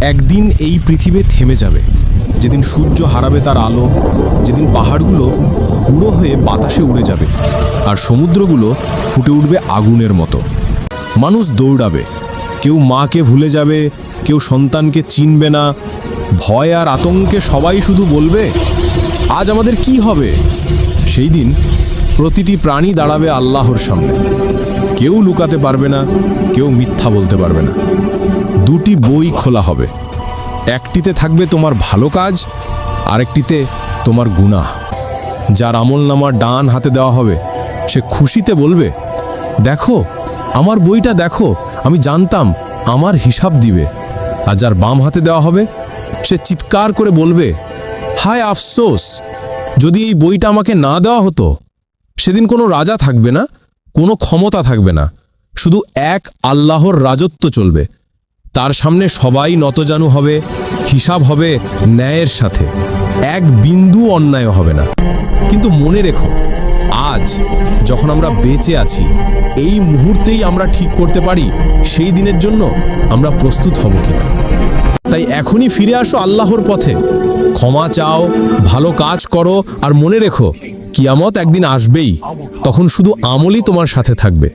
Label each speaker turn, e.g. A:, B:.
A: একদিন এই পৃথিবী থেমে যাবে। যেদিন সূর্য হারাবে তার আলো, যেদিন পাহাড়গুলো গুঁড়ো হয়ে বাতাসে উড়ে যাবে, আর সমুদ্রগুলো ফুটে উঠবে আগুনের মতো। মানুষ দৌড়াবে। কেউ মাকে ভুলে যাবে, কেউ সন্তানকে চিনবে না। ভয় আর আতঙ্কে সবাই শুধু বলবে, আজ আমাদের কি হবে? সেই দিন প্রতিটি প্রাণী দাঁড়াবে আল্লাহর সামনে। কেউ লুকাতে পারবে না, কেউ মিথ্যা বলতে পারবে না। দুটি বই খোলা হবে। একটিতে থাকবে তোমার ভালো কাজ, আরেকটিতে তোমার গুনাহ। যার আমল নামার ডান হাতে দেওয়া হবে, সে খুশিতে বলবে, দেখো, আমার বইটা দেখো, আমি জানতাম আমার হিসাব দিবে। আর যার বাম হাতে দেওয়া হবে, সে চিৎকার করে বলবে, হায় আফসোস, যদি এই বইটা আমাকে না দেওয়া হতো, সেদিন কোনো রাজা থাকবে না, কোনো ক্ষমতা থাকবে না, শুধু এক আল্লাহর রাজত্ব চলবে। তার সামনে সবাই নতজানু হবে, হিসাব হবে, ন্যায়ের সাথে। এক বিন্দু অন্যায় হবে না। কিন্তু মনে রেখো, আজ যখন আমরা বেঁচে আছি, এই মুহূর্তেই আমরা ঠিক করতে পারি, সেই দিনের জন্য আমরা প্রস্তুত হব কিনা। তাই এখনই ফিরে আসো আল্লাহর পথে। ক্ষমা চাও, ভালো কাজ করো, আর মনে রেখো, কিয়ামত একদিন আসবেই। তখন শুধু আমলই তোমার সাথে থাকবে।